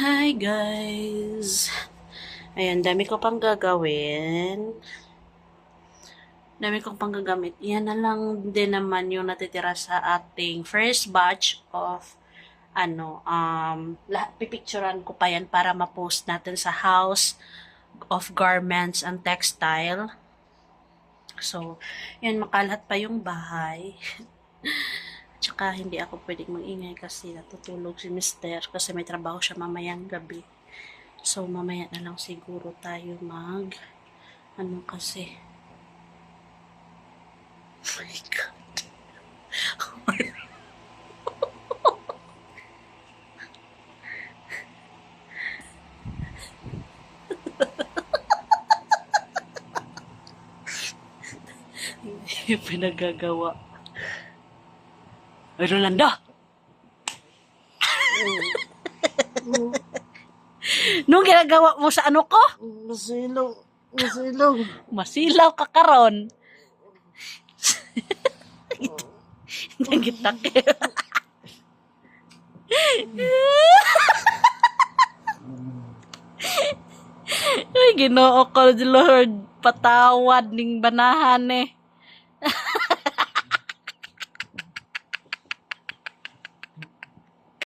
Hi guys! Ayan, dami ko pang gagawin. Dami kong pang gagamit. Yan na lang din naman yung natitira sa ating first batch of ano, um, lahat, pipicturean ko pa yan para ma-post natin sa House of Garments and Textile. So, yan, makalat pa yung bahay. Tsaka hindi ako pwedeng magingay kasi natutulog si Mister kasi may trabaho siya mamayang gabi. So mamaya na lang siguro tayo mag ano kasi. Oh my God. Pinagagawa. Ay, Rolanda! Nung ginagawa mo sa ano ko? Masilaw. Masilaw. Masilaw ka karon. Nagitak. Ay, ginoo ko, Lord. Patawad ning banahan eh.